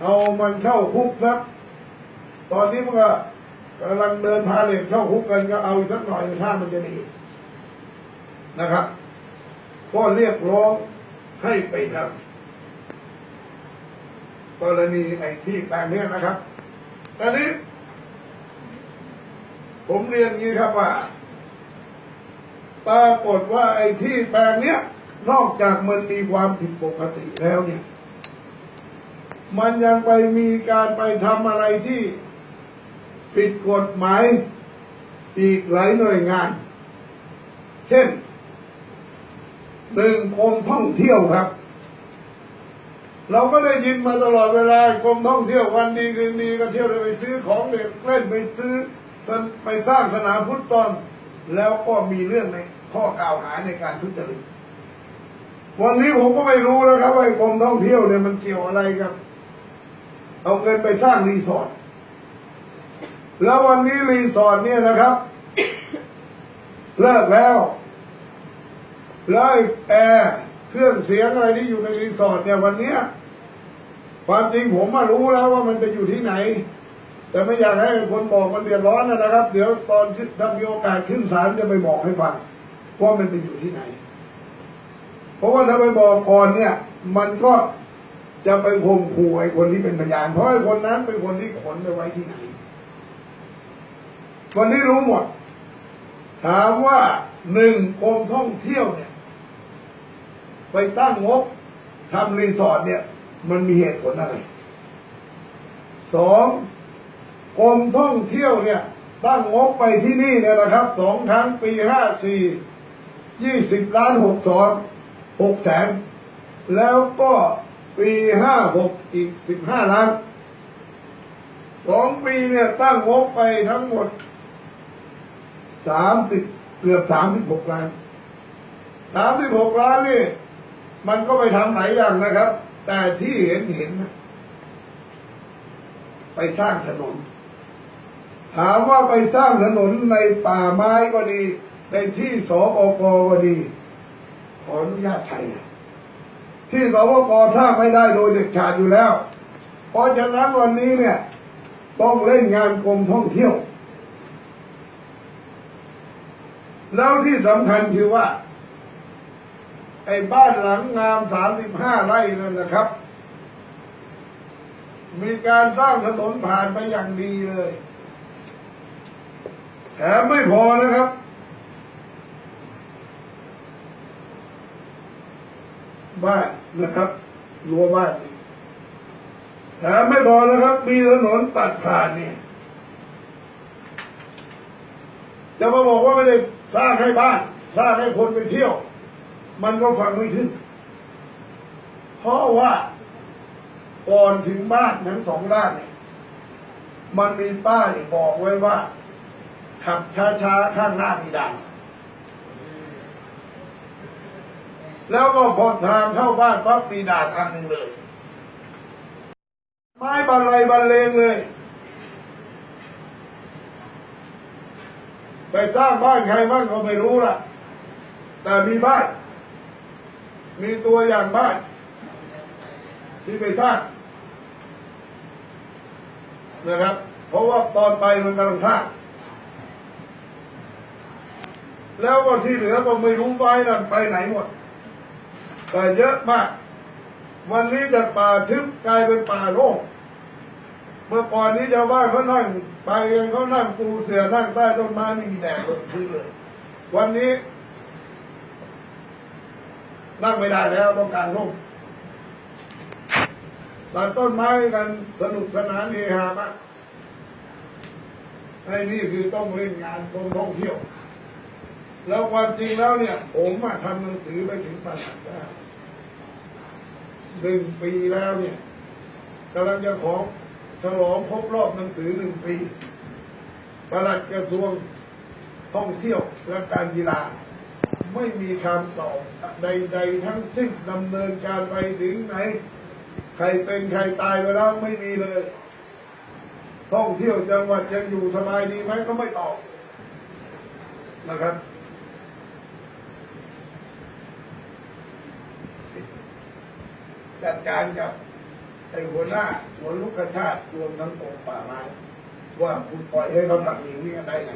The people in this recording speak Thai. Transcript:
เอามันเข้าคุกสักตอนนี้มันก็กำลังเดินพาเลทเข้าคุกกันก็เอาอีกสักหน่อยถ้ามันจะดีนะครับก็เรียกร้องให้ไปทำกรณีไอ้ที่แปลงนี้นะครับตอนนี้ ผมเรียนงี้ครับว่าปรากฏว่าไอ้ที่แปลงเนี้ยนอกจากมันมีความผิดปกติแล้วเนี่ย มันยังไปมีการไปทำอะไรที่ผิดกฎหมายอีกหลายหน่วยงาน เช่นหนึ่งกรมท่องเที่ยวครับ เราก็ได้ยินมาตลอดเวลากรมท่องเที่ยววันดีคืนดีก็เที่ยวไปซื้อของเด็กเล่นไปซื้อไปสร้างสนามฟุตบอลแล้วก็มีเรื่องในข้อกล่าวหาในการทุจริตวันนี้ผมก็ไม่รู้แล้วครับว่ากรมท่องเที่ยวเนี่ยมันเกี่ยวอะไรกับ เอาเงินไปสร้างรีสอร์ทแล้ววันนี้รีสอร์ทเนี่ยนะครับ เลิกแล้วแล้วแอร์เครื่องเสียงอะไรที่อยู่ในรีสอร์ทเนี่ยวันเนี้ยความจริงผมมารู้แล้วว่ามันไปอยู่ที่ไหน แต่ไม่อยากให้คนบอกมันเดือดร้อนนะครับ เดี๋ยวตอนถ้ามีโอกาสขึ้นศาลจะไปบอกให้ฟังว่ามันไปอยู่ที่ไหน เพราะว่าถ้าไปบอกก่อนเนี่ย มันก็ จะไปข่มขู่ไอ้คนที่เป็นพยาน เพราะไอ้คนนั้นเป็นคนที่ขนไปไว้ที่ไหนวันนี้รู้หมด ถามว่าหนึ่งกรมท่องเที่ยวเนี่ย ไปตั้งงบทำรีสอร์ทเนี่ย มันมีเหตุผลอะไรสองกรมท่องเที่ยวเนี่ย ตั้งงบไปที่นี่เนี่ยนะครับสองครั้งปีห้าสี่ยี่สิบล้านหกสองหกแสนแล้วก็ ปีห้าหกอีกสิบห้าล้านสองปีเนี่ยตั้งงบไปทั้งหมดสามสิบเกือบสามสิบหกล้านสามสิบหกล้านนี่ มันก็ไปทำหลายอย่างนะครับ แต่ที่เห็นเห็นนะไปสร้างถนน ถามว่าไปสร้างถนนในป่าไม้ก็ดี ในที่สปกก็ดี ขออนุญาตใช้นะ ที่สปกถ้าไม่ได้โดยเด็ดขาดอยู่แล้ว เพราะฉะนั้นวันนี้เนี่ย ต้องเล่นงานกรมท่องเที่ยว แล้วที่สำคัญคือว่า ไอ้บ้านหลังงามสามสิบห้าไร่นั่นนะครับ มีการสร้างถนนผ่านไปอย่างดีเลยแถมไม่พอนะครับ บ้านนะครับรั้วบ้านนี่แถมไม่พอนะครับ มีถนนตัดผ่านเนี่ยจะมาบอกว่าไม่ได้สร้างให้บ้าน สร้างให้คนไปเที่ยว มันก็ฟังไม่ขึ้น เพราะว่าก่อนถึงบ้านทั้งสองด้านเนี่ยมันมีป้ายบอกไว้ว่า ขับช้าๆ ข้างหน้ามีด่าน แล้วก็พอทางเข้าบ้านปั๊บมีด่านอันหนึ่งเลย ไม้บรรลัยบรรเลงเลย ไปสร้างบ้านใครบ้างก็ไม่รู้ล่ะ แต่มีบ้าน มีตัวอย่างบ้าน ที่ไปสร้างนะครับ เพราะว่าตอนไปมันกำลังสร้างแล้วก็ที่เหลือก็ไม่รู้ไปนั่นไปไหนหมด แต่เยอะมาก วันนี้จากป่าทึบกลายเป็นป่าโล่งเมื่อก่อนนี้ชาวบ้านเขานั่งไปกันเขานั่งปูเสือนั่งใต้ต้นไม้ไม่มีแดดเลยซื้อเลย วันนี้ นั่งไม่ได้แล้วต้องการร่มตัดต้นไม้กันสนุกสนานเฮฮามากไอ้นี่คือต้องเล่นงานกรมท่องเที่ยว แล้วความจริงแล้วเนี่ย ผมมาทำหนังสือไปถึงประหลัดได้ หนึ่งปีแล้วเนี่ยกำลังจะของฉลองครบรอบหนังสือหนึ่งปีประหลัดกระทรวงท่องเที่ยวและการกีฬา ไม่มีคำตอบใด ๆ ทั้งสิ้นดำเนินการไปถึงไหน ใครเป็นใครตายไปแล้วไม่มีเลย ท่องเที่ยวจังหวัดยังอยู่สบายดีไหมก็ไม่ตอบนะครับ จัดการกับไอ้หัวหน้าหัวลูกกระชาติรวมทั้งกรมป่าไม้ว่าคุณปล่อยให้เขาทำอย่างนี้ได้ไง